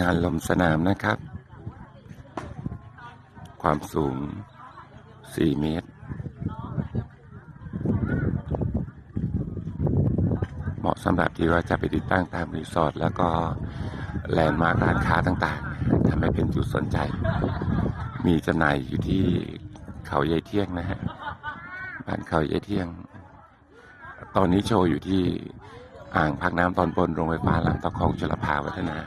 งานลมสนามนะครับ ความสูง 4 เมตร เหมาะสำหรับที่ว่าจะไปติดตั้งตามรีสอร์ทแล้วก็แลนด์มาร์คร้านค้าต่างๆทำให้เป็นจุดสนใจ มีจำหน่ายอยู่ที่เขาใยเที่ยงนะฮะบ้านเขาใยเที่ยง ตอนนี้โชว์อยู่ที่อ่างพักน้ำตอนบนโรงไฟฟ้าลำตะคองชลภาวัฒนา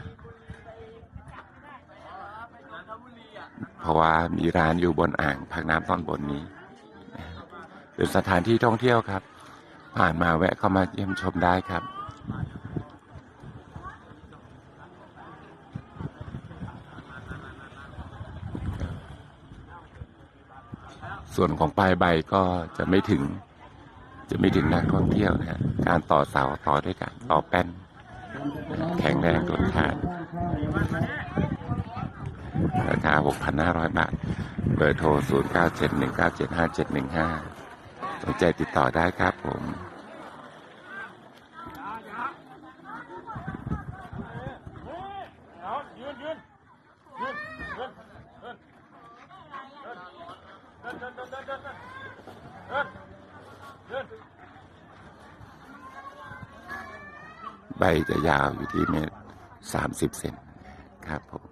เพ ราะว่ามีร้านอยู่บนอ่างพักน้ำตอนบนนี้เป็นสถานที่ท่องเที่ยวครับ ผ่านมาแวะเข้ามาเยี่ยมชมได้ครับส่วนของปลายใบก็จะไม่ถึง จะไม่ถึงนักท่องเที่ยวนะฮะการต่อเสาต่อด้วยกันต่อแป้นแข็งแรงทนทาน ราคา 6,500 บาท เบอร์โทร 0971975715 สนใจติดต่อได้ครับผมใบจะยาวอยู่ที่เมตรสามสิบเซนครับผม